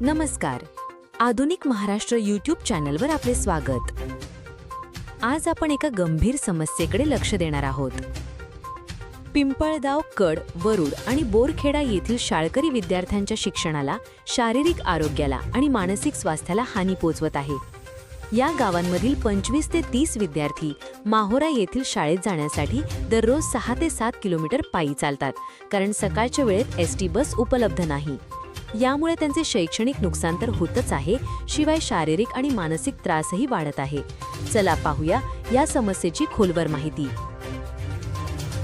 नमस्कार. आधुनिक महाराष्ट्र यूट्यूब चॅनलवर आपले स्वागत. आज आपण एका गंभीर समस्येकडे लक्ष देणार आहोत. पिंपळगाव कड वरुड आणि बोरखेडा येथील शाळकरी विद्यार्थ्यांच्या शिक्षणाला शारीरिक आरोग्याला आणि मानसिक स्वास्थ्याला हानी पोचवत आहे. या गावांमधील पंचवीस ते तीस विद्यार्थी माहोरा येथील शाळेत जाण्यासाठी दररोज सहा ते सात किलोमीटर पायी चालतात कारण सकाळच्या वेळेत एस टी बस उपलब्ध नाही. यामुळे त्यांचे शैक्षणिक नुकसान तर होतच आहे शिवाय शारीरिक आणि मानसिक त्रासही वाढत आहे. चला पाहूया या समस्येची खोलवर माहिती.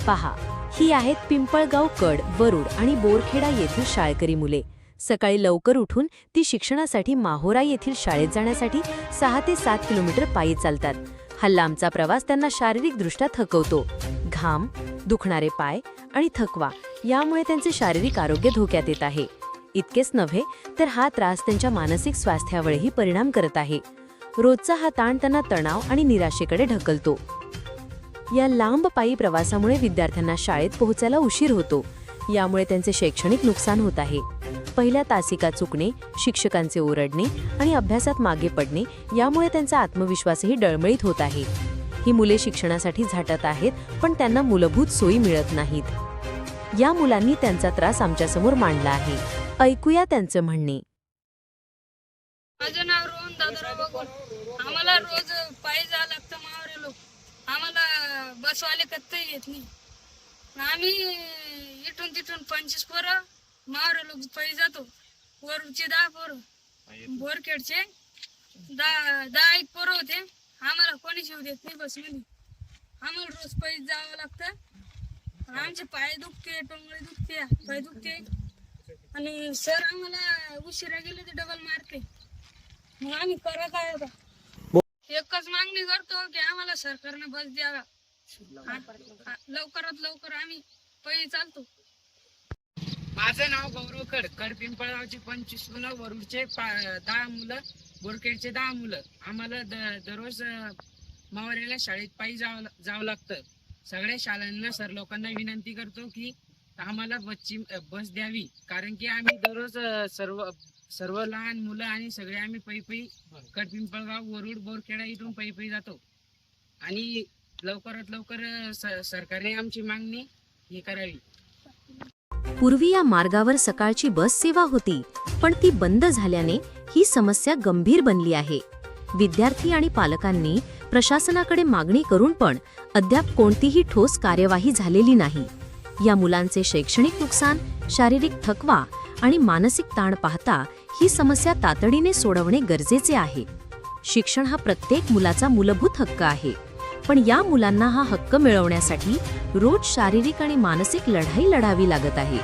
पहा ही आहेत पिंपळगाव कड वरुड आणि बोरखेडा येथील शाळकरी मुले. सकाळी लवकर उठून ती शिक्षणासाठी माहोरा येथील शाळेत जाण्यासाठी सहा ते सात किलोमीटर पायी चालतात. हा लांबचा प्रवास त्यांना शारीरिकदृष्ट्या थकवतो. घाम दुखणारे पाय आणि थकवा यामुळे त्यांचे शारीरिक आरोग्य धोक्यात येत आहे. इतकेच नव्हे तर हा त्रास त्यांच्या मानसिक स्वास्थ्यावरही परिणाम करत आहे. रोजचा हा ताण त्यांना तणाव आणि निराशेकडे ढकलतो. या लांब पायी प्रवासामुळे विद्यार्थ्यांना शाळेत पोहोचायला उशीर होतो. यामुळे त्यांचे शैक्षणिक नुकसान होत आहे. पहिल्या तासिका चुकणे शिक्षकांचे ओरडणे आणि अभ्यासात मागे पडणे यामुळे त्यांचा आत्मविश्वासही डळमळीत होत आहे. ही मुले शिक्षणासाठी झाटत आहेत पण त्यांना मूलभूत सोयी मिळत नाहीत. या मुलांनी त्यांचा त्रास आमच्यासमोर मांडला आहे. ऐकूया त्यांचं म्हणणे. माझं नाव रोहन दादाराव बघून आम्हाला रोज पायी जावं लागतं मावरे लोक. आम्हाला बसवाले कत्तही येत नाही. आम्ही इथून तिथून पंचवीस पोरं मावरे लोक पायी जातो. वरूचे दहा पोरं बोरखेडचे दहा दहा एक पोरं होते. आम्हाला कोणी शिव देत नाही बसमध्ये आम्हाला रोज पायी जावं लागतं. आमचे पाय दुखते टोंगळे दुखते पाय दुखते. आणि सर आम्हाला उशिरा गेले ते डबल मारते. मग आम्ही करा काय आता? एकच मागणी करतो की आम्हाला सरकारने बस द्यावा. लवकरात लवकर आम्ही पहिले चालतो. माझं नाव गौरव कड कड पिंपळगावचे पंचवीस मुलं वरुडचे पा- दहा मुलं बोरखेडचे दहा मुलं. आम्हाला द- दररोज अं, शाळेत पायी जावं जावं लागतं. सगळ्या शाळांना सर लोकांना विनंती करतो की आम्हाला बसची बस द्यावी. कारण की आम्ही दररोज सर्व सर्व लहान मुलं आणि सगळे आम्ही पै पै कड पिंपळगाव वरुड बोरखेडा इथून पै पै जातो. आणि लवकरात लवकर सरकारने आमची मागणी हे करावी. पूर्वी या मार्गावर सकाळची बस सेवा होती पण ती बंद झाल्याने ही समस्या गंभीर बनली आहे. विद्यार्थी आणि पालकांनी प्रशासनाकडे मागणी करून पण अद्याप कोणतीही ठोस कार्यवाही झालेली नाही. या मुलांचे शैक्षणिक नुकसान शारीरिक थकवा आणि मानसिक ताण पाहता ही समस्या तातडीने सोडवणे गरजेचे आहे. शिक्षण हा प्रत्येक मुलाचा मूलभूत हक्क आहे पण या मुलांना हा हक्क मिळवण्यासाठी रोज शारीरिक आणि मानसिक लढाई लढावी लागत आहे.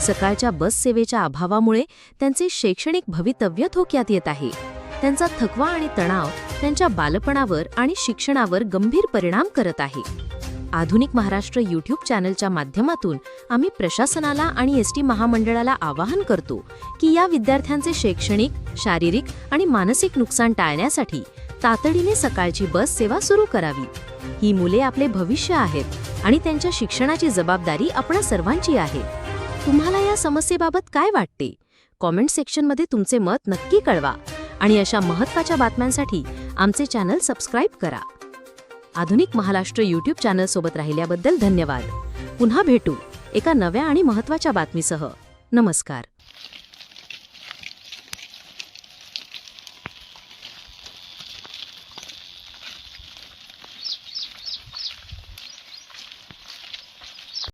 सकाळच्या बस सेवेच्या अभावामुळे त्यांचे शैक्षणिक भवितव्य धोक्यात येत आहे. त्यांचा थकवा आणि तणाव त्यांच्या बालपणावर आणि शिक्षणावर गंभीर परिणाम करत आहे. आधुनिक महाराष्ट्र यूट्यूब चॅनलच्या माध्यमातून आम्ही प्रशासनाला आणि एस टी महामंडळाला आवाहन करतो की या विद्यार्थ्यांचे शैक्षणिक शारीरिक आणि मानसिक नुकसान टाळण्यासाठी तातडीने सकाळची बस सेवा सुरू करावी. ही मुले आपले भविष्य आहेत आणि त्यांच्या शिक्षणाची जबाबदारी आपणा सर्वांची आहे. तुम्हाला या समस्येबाबत काय वाटते? कॉमेंट सेक्शनमध्ये तुमचे मत नक्की कळवा आणि अशा महत्त्वाच्या बातम्यांसाठी आमचे चॅनल सबस्क्राईब करा. आधुनिक महाराष्ट्र यूट्यूब चॅनलसोबत राहिल्याबद्दल धन्यवाद. पुन्हा भेटू एका नव्या आणि महत्त्वाच्या बातमीसह. नमस्कार.